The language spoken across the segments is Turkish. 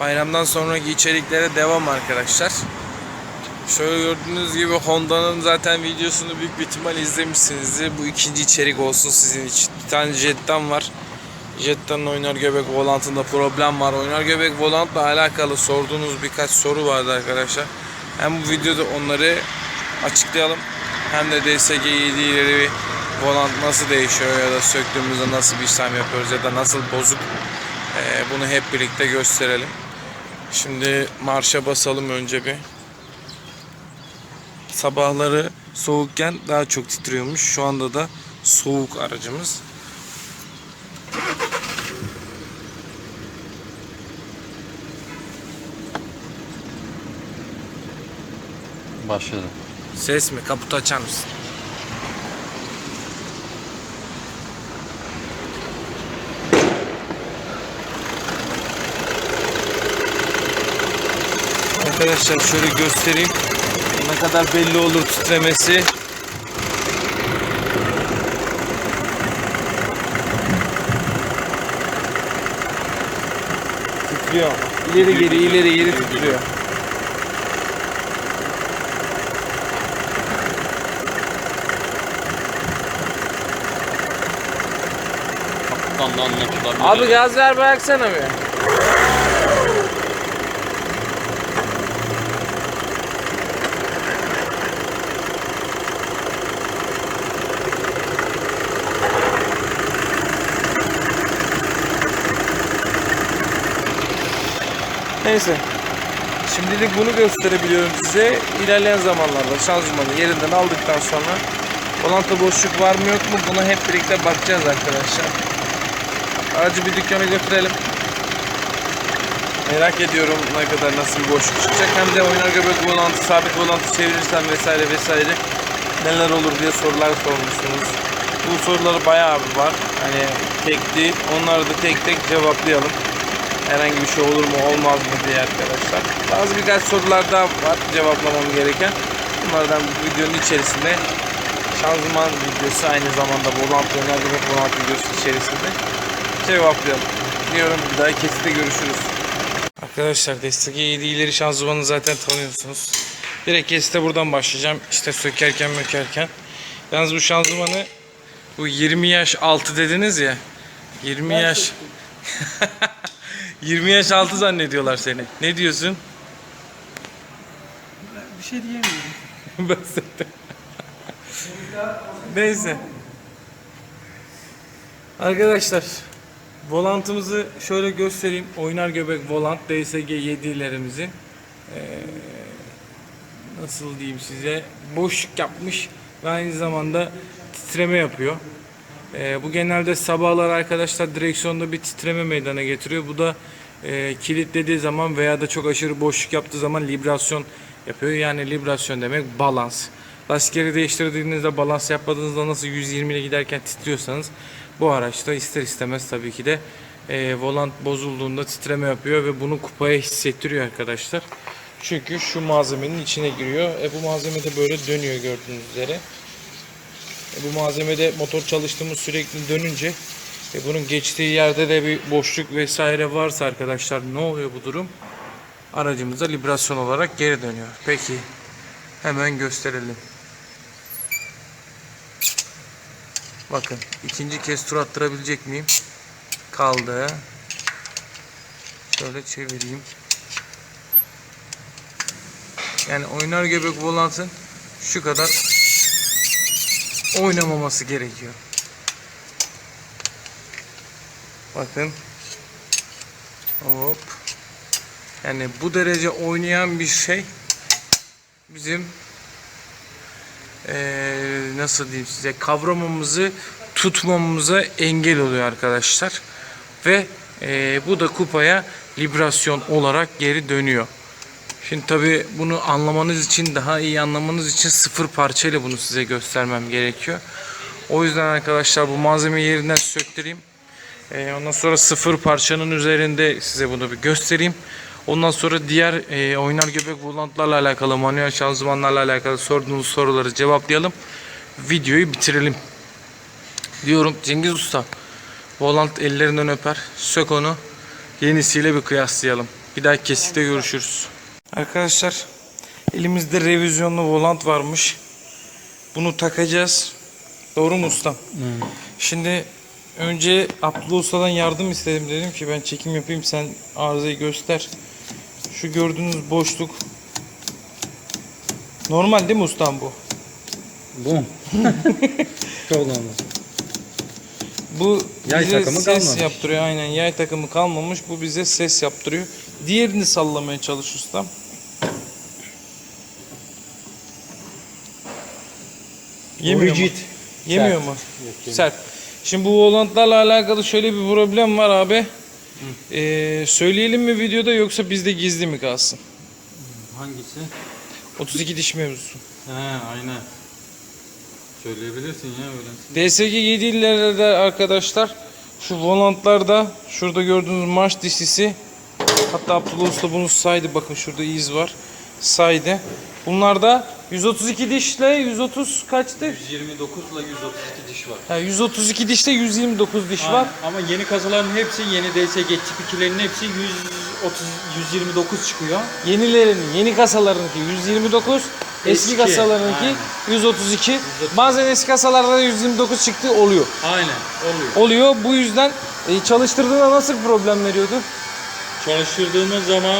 Bayramdan sonraki içeriklere devam arkadaşlar. Şöyle gördüğünüz gibi Honda'nın zaten videosunu büyük bir ihtimal izlemişsinizdir. Bu ikinci içerik olsun sizin için. Bir tane Jet'ten var. Jet'ten oynar göbek volantında problem var. Oynar göbek volantla alakalı sorduğunuz birkaç soru vardı arkadaşlar. Hem bu videoda onları açıklayalım. Hem de DSG 7'leri volant nasıl değişiyor ya da söktüğümüzde nasıl bir işlem yapıyoruz ya da nasıl bozuk bunu hep birlikte gösterelim. Şimdi marşa basalım önce bir. Sabahları soğukken daha çok titriyormuş. Şu anda da soğuk aracımız. Başladı. Ses mi? Kaputu açar mısın? Arkadaşlar şöyle göstereyim. Ne kadar belli olur titremesi. Titriyor. İleri geri ileri geri titriyor. Kaptan da anlaşılabilir. Abi gaz ver bıraksana bir. Neyse. Şimdilik bunu gösterebiliyorum size. İlerleyen zamanlarda şanzımanı yerinden aldıktan sonra volanta boşluk var mı yok mu buna hep birlikte bakacağız arkadaşlar. Aracı bir dükkana götürelim. Merak ediyorum ne kadar nasıl bir boşluk çıkacak. Hem de oynar göbek volantı, sabit volantı çevirirsen vesaire vesaire neler olur diye sorular sormuşsunuz. Bu soruları bayağı bir var. Hani tek değil. Onları da tek tek cevaplayalım. Herhangi bir şey olur mu olmaz mı diye arkadaşlar. Bazı birkaç sorular daha var cevaplamam gereken. Bunlardan bu videonun içerisinde şanzıman videosu aynı zamanda volant göbek volant videosu içerisinde cevaplayalım. Diyorum bir daha kesitte görüşürüz. Arkadaşlar Destaki 7 ileri şanzımanı zaten tanıyorsunuz. Direkt kesite buradan başlayacağım. İşte sökerken mökerken. Yalnız bu şanzımanı bu 20 yaş altı dediniz ya. 20 yaş 20 yaş altı zannediyorlar seni. Ne diyorsun? Bir şey diyemiyorum. ben zaten. Neyse. Arkadaşlar volantımızı şöyle göstereyim. Oynar göbek volant DSG 7'lerimizin ee, nasıl diyeyim size boşluk yapmış ve aynı zamanda titreme yapıyor. Ee, bu genelde sabahlar arkadaşlar direksiyonda bir titreme meydana getiriyor. Bu da e, kilitlediği zaman veya da çok aşırı boşluk yaptığı zaman librasyon yapıyor. Yani librasyon demek balans. Lastikleri değiştirdiğinizde balans yapmadığınızda nasıl 120 ile giderken titriyorsanız bu araçta ister istemez tabii ki de e, volant bozulduğunda titreme yapıyor ve bunu kupaya hissettiriyor arkadaşlar. Çünkü şu malzemenin içine giriyor. E, bu malzeme de böyle dönüyor gördüğünüz üzere. E, bu malzemede motor çalıştığımız sürekli dönünce e, bunun geçtiği yerde de bir boşluk vesaire varsa arkadaşlar ne oluyor bu durum? Aracımıza librasyon olarak geri dönüyor. Peki hemen gösterelim. Bakın ikinci kez tur attırabilecek miyim? Kaldı. Şöyle çevireyim. Yani oynar göbek volantın şu kadar oynamaması gerekiyor. Bakın. Hop. Yani bu derece oynayan bir şey bizim eee, nasıl diyeyim size kavramamızı tutmamıza engel oluyor arkadaşlar. Ve eee, bu da kupaya librasyon olarak geri dönüyor. Şimdi tabi bunu anlamanız için daha iyi anlamanız için sıfır parçayla bunu size göstermem gerekiyor. O yüzden arkadaşlar bu malzemeyi yerinden söktüreyim. Ee, ondan sonra sıfır parçanın üzerinde size bunu bir göstereyim. Ondan sonra diğer e, oynar göbek volantlarla alakalı, manuel şanzımanlarla alakalı sorduğunuz soruları cevaplayalım. Videoyu bitirelim. Diyorum Cengiz Usta. Volant ellerinden öper. Sök onu. Yenisiyle bir kıyaslayalım. Bir dahaki kesikte görüşürüz. Arkadaşlar elimizde revizyonlu volant varmış. Bunu takacağız. Doğru mu ustam? Şimdi önce Abdullah Usta'dan yardım istedim. Dedim ki ben çekim yapayım sen arızayı göster. Şu gördüğünüz boşluk normal değil mi ustam bu? Bu. Çok normal. Bu Yay bize takımı ses kalmamış. yaptırıyor aynen. Yay takımı kalmamış. Bu bize ses yaptırıyor. Diğerini sallamaya çalış ustam. Yemiyor mu? Rigid. Yemiyor Sert. mu? Sert. Şimdi bu volantlarla alakalı şöyle bir problem var abi. Ee, söyleyelim mi videoda yoksa bizde gizli mi kalsın? Hangisi? 32 diş mevzusu. He aynen. Söyleyebilirsin ya öyle. DSG 7 illerde arkadaşlar şu volantlarda şurada gördüğünüz marş dişlisi hatta Abdullah Usta bunu saydı bakın şurada iz var saydı. Bunlarda 132 dişle 130 kaçtı? 129 ile 132 diş var. Ha, 132 dişte 129 diş var. Ama yeni kasaların hepsi yeni DSG çip 2'lerin hepsi 130 129 çıkıyor. Yenilerin, yeni kasalarınki 129, eski, Eski, kasalarınki aynen. 132. Bazen eski kasalarda da 129 çıktı oluyor. Aynen oluyor. Oluyor. Bu yüzden e, çalıştırdığında nasıl problem veriyordu? Çalıştırdığımız zaman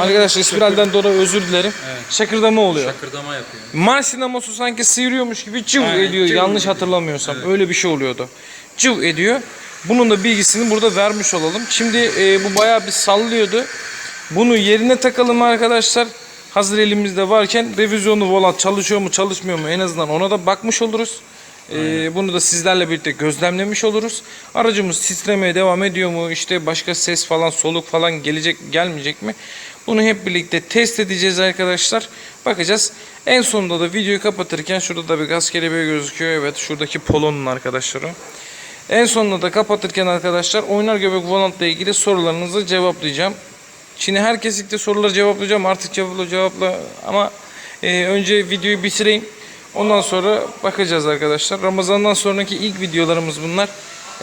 Arkadaşlar İspiral'den dolayı özür dilerim. Evet. Şakırdama oluyor. şakırdama yapıyor. Mars sineması sanki sıyırıyormuş gibi cıv Aynen, ediyor. cıv Yanlış ediyor. hatırlamıyorsam. Öyle bir şey oluyordu. Cıv ediyor. Bunun da bilgisini burada vermiş olalım. Şimdi e, bu bayağı bir sallıyordu. Bunu yerine takalım arkadaşlar. Hazır elimizde varken revizyonu volant çalışıyor mu çalışmıyor mu en azından ona da bakmış oluruz. E, bunu da sizlerle birlikte gözlemlemiş oluruz. Aracımız titremeye devam ediyor mu? İşte başka ses falan soluk falan gelecek gelmeyecek mi? Bunu hep birlikte test edeceğiz arkadaşlar. Bakacağız. En sonunda da videoyu kapatırken şurada da bir gaz kelebeği gözüküyor. Evet şuradaki polonun arkadaşları. En sonunda da kapatırken arkadaşlar oynar göbek volantla ilgili sorularınızı cevaplayacağım. Şimdi her kesikte soruları cevaplayacağım. Artık cevapla cevapla ama e, önce videoyu bitireyim. Ondan sonra bakacağız arkadaşlar. Ramazan'dan sonraki ilk videolarımız bunlar.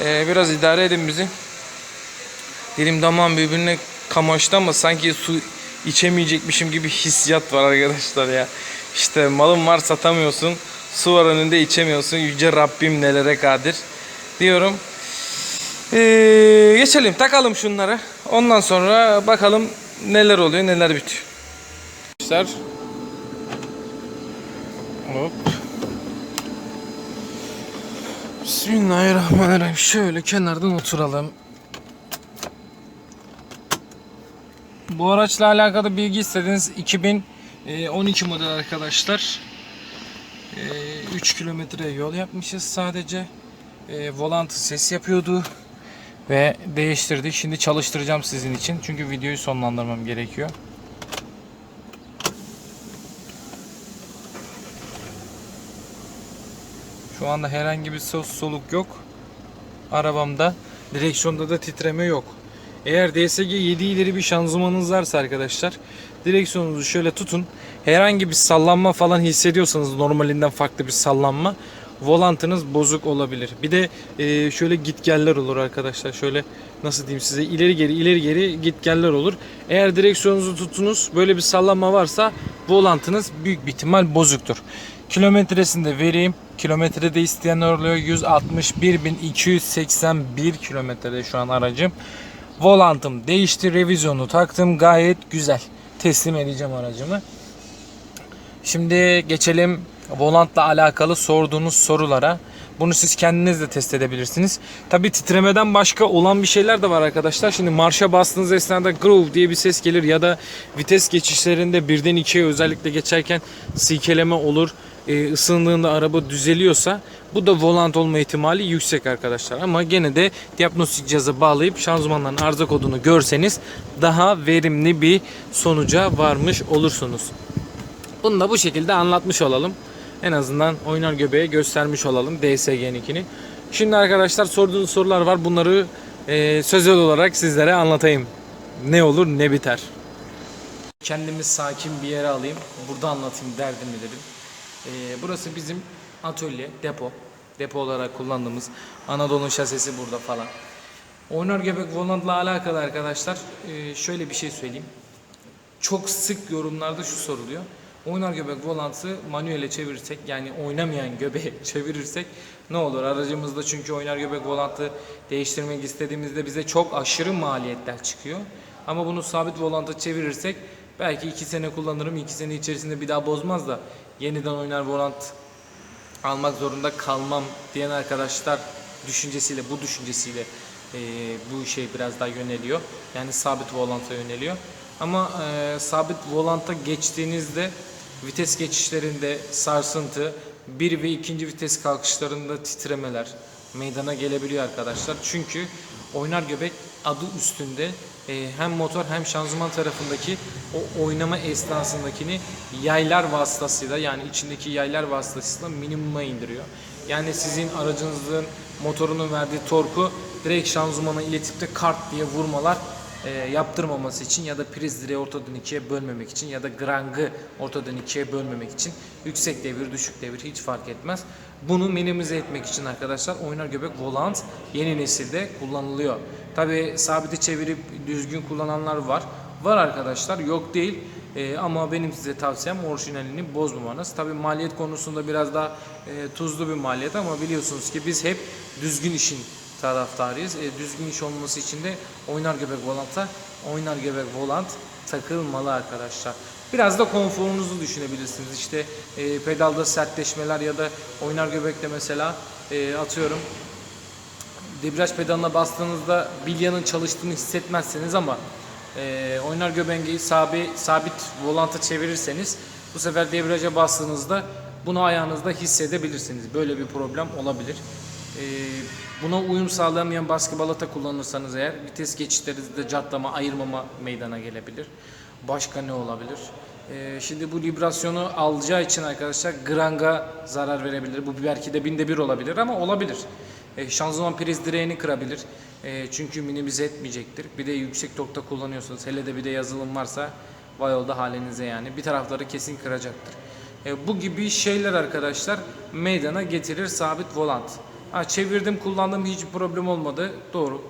E, biraz idare edin bizi. Dilim damağım birbirine kamaştı ama sanki su içemeyecekmişim gibi hissiyat var arkadaşlar ya. İşte malın var satamıyorsun. Su var önünde içemiyorsun. Yüce Rabbim nelere kadir diyorum. Ee, geçelim takalım şunları. Ondan sonra bakalım neler oluyor neler bitiyor. Arkadaşlar. Hop. Bismillahirrahmanirrahim. Şöyle kenardan oturalım. Bu araçla alakalı bilgi istediniz. 2012 model arkadaşlar. 3 kilometre yol yapmışız sadece. E, volantı ses yapıyordu. Ve değiştirdik. Şimdi çalıştıracağım sizin için. Çünkü videoyu sonlandırmam gerekiyor. Şu anda herhangi bir soluk yok. Arabamda. Direksiyonda da titreme yok. Eğer DSG 7 ileri bir şanzımanınız varsa arkadaşlar direksiyonunuzu şöyle tutun. Herhangi bir sallanma falan hissediyorsanız normalinden farklı bir sallanma volantınız bozuk olabilir. Bir de e, şöyle gitgeller olur arkadaşlar. Şöyle nasıl diyeyim size ileri geri ileri geri gitgeller olur. Eğer direksiyonunuzu tutunuz böyle bir sallanma varsa volantınız büyük bir ihtimal bozuktur. Kilometresini de vereyim. Kilometrede isteyenler oluyor. 161.281 kilometrede şu an aracım. Volantım değişti. Revizyonu taktım. Gayet güzel. Teslim edeceğim aracımı. Şimdi geçelim volantla alakalı sorduğunuz sorulara. Bunu siz kendiniz de test edebilirsiniz. Tabi titremeden başka olan bir şeyler de var arkadaşlar. Şimdi marşa bastığınız esnada groove diye bir ses gelir ya da vites geçişlerinde birden ikiye özellikle geçerken silkeleme olur. Ee, ısındığında araba düzeliyorsa bu da volant olma ihtimali yüksek arkadaşlar. Ama gene de diagnostik cihaza bağlayıp şanzımanların arıza kodunu görseniz daha verimli bir sonuca varmış olursunuz. Bunu da bu şekilde anlatmış olalım. En azından oynar göbeğe göstermiş olalım DSG'ninkini. Şimdi arkadaşlar sorduğunuz sorular var. Bunları e, sözel olarak sizlere anlatayım. Ne olur ne biter. Kendimi sakin bir yere alayım. Burada anlatayım derdimi dedim. E, burası bizim atölye, depo. Depo olarak kullandığımız Anadolu şasisi burada falan. Oynar göbek volantla alakalı arkadaşlar e, şöyle bir şey söyleyeyim. Çok sık yorumlarda şu soruluyor. Oynar göbek volantı manuele çevirirsek yani oynamayan göbeğe çevirirsek ne olur? Aracımızda çünkü oynar göbek volantı değiştirmek istediğimizde bize çok aşırı maliyetler çıkıyor. Ama bunu sabit volanta çevirirsek belki 2 sene kullanırım 2 sene içerisinde bir daha bozmaz da yeniden oynar volant almak zorunda kalmam diyen arkadaşlar düşüncesiyle bu düşüncesiyle e, bu işe biraz daha yöneliyor. Yani sabit volanta yöneliyor. Ama e, sabit volanta geçtiğinizde vites geçişlerinde sarsıntı, bir ve ikinci vites kalkışlarında titremeler meydana gelebiliyor arkadaşlar. Çünkü oynar göbek adı üstünde e, hem motor hem şanzıman tarafındaki o oynama esnasındakini yaylar vasıtasıyla yani içindeki yaylar vasıtasıyla minimuma indiriyor. Yani sizin aracınızın motorunun verdiği torku direkt şanzımana iletip de kart diye vurmalar e, yaptırmaması için ya da priz direği ortadan ikiye bölmemek için ya da grangı ortadan ikiye bölmemek için yüksek devir düşük devir hiç fark etmez. Bunu minimize etmek için arkadaşlar oynar göbek volant yeni nesilde kullanılıyor. Tabi sabiti çevirip düzgün kullananlar var. Var arkadaşlar yok değil. E, ama benim size tavsiyem orijinalini bozmamanız. Tabi maliyet konusunda biraz daha e, tuzlu bir maliyet ama biliyorsunuz ki biz hep düzgün işin taraftarıyız. E, düzgün iş olması için de oynar göbek volanta oynar göbek volant takılmalı arkadaşlar. Biraz da konforunuzu düşünebilirsiniz. İşte e, pedalda sertleşmeler ya da oynar göbekte mesela e, atıyorum debriyaj pedalına bastığınızda bilyanın çalıştığını hissetmezseniz ama e, oynar göbengeyi sabi, sabit volanta çevirirseniz bu sefer debriyaja bastığınızda bunu ayağınızda hissedebilirsiniz. Böyle bir problem olabilir. E, buna uyum sağlayamayan baskı balata kullanırsanız eğer vites geçişlerinizde catlama, ayırmama meydana gelebilir. Başka ne olabilir? E, şimdi bu vibrasyonu alacağı için arkadaşlar granga zarar verebilir. Bu belki de binde bir olabilir ama olabilir. E, şanzıman priz direğini kırabilir. E, çünkü minimize etmeyecektir. Bir de yüksek torkta kullanıyorsunuz. Hele de bir de yazılım varsa vay oldu halinize yani. Bir tarafları kesin kıracaktır. E, bu gibi şeyler arkadaşlar meydana getirir sabit volant. Ha, çevirdim kullandım hiç problem olmadı. Doğru.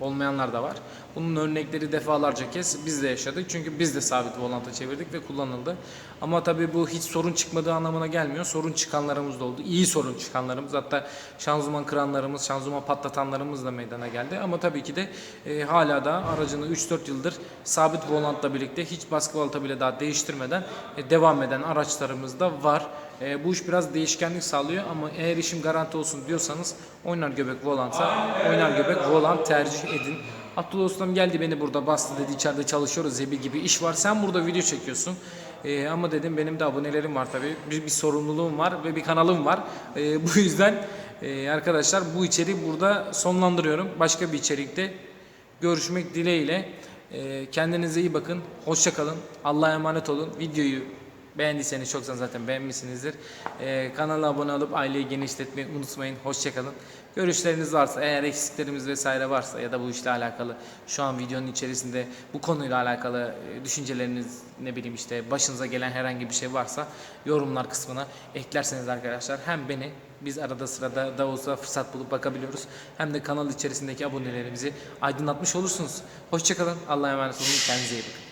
Olmayanlar da var. Bunun örnekleri defalarca kez biz de yaşadık. Çünkü biz de sabit volanta çevirdik ve kullanıldı. Ama tabii bu hiç sorun çıkmadığı anlamına gelmiyor. Sorun çıkanlarımız da oldu. İyi sorun çıkanlarımız hatta şanzıman kıranlarımız, şanzıman patlatanlarımız da meydana geldi. Ama tabii ki de e, hala da aracını 3-4 yıldır sabit volantla birlikte hiç baskı volta bile daha değiştirmeden e, devam eden araçlarımız da var. E, bu iş biraz değişkenlik sağlıyor ama eğer işim garanti olsun diyorsanız oynar göbek volanta, oynar göbek volant tercih edin. Abdullah Ustam geldi beni burada bastı dedi içeride çalışıyoruz zebil gibi iş var. Sen burada video çekiyorsun. E, ama dedim benim de abonelerim var tabii. Bir, bir sorumluluğum var ve bir kanalım var. E, bu yüzden e, arkadaşlar bu içeriği burada sonlandırıyorum. Başka bir içerikte görüşmek dileğiyle. E, kendinize iyi bakın. Hoşça kalın. Allah'a emanet olun. Videoyu Beğendiyseniz çoksan zaten beğenmişsinizdir. Ee, kanala abone olup aileyi genişletmeyi unutmayın. Hoşçakalın. Görüşleriniz varsa eğer eksiklerimiz vesaire varsa ya da bu işle alakalı şu an videonun içerisinde bu konuyla alakalı e, düşünceleriniz ne bileyim işte başınıza gelen herhangi bir şey varsa yorumlar kısmına eklerseniz arkadaşlar hem beni biz arada sırada da olsa fırsat bulup bakabiliyoruz. Hem de kanal içerisindeki abonelerimizi aydınlatmış olursunuz. Hoşçakalın. Allah'a emanet olun. Kendinize iyi bakın.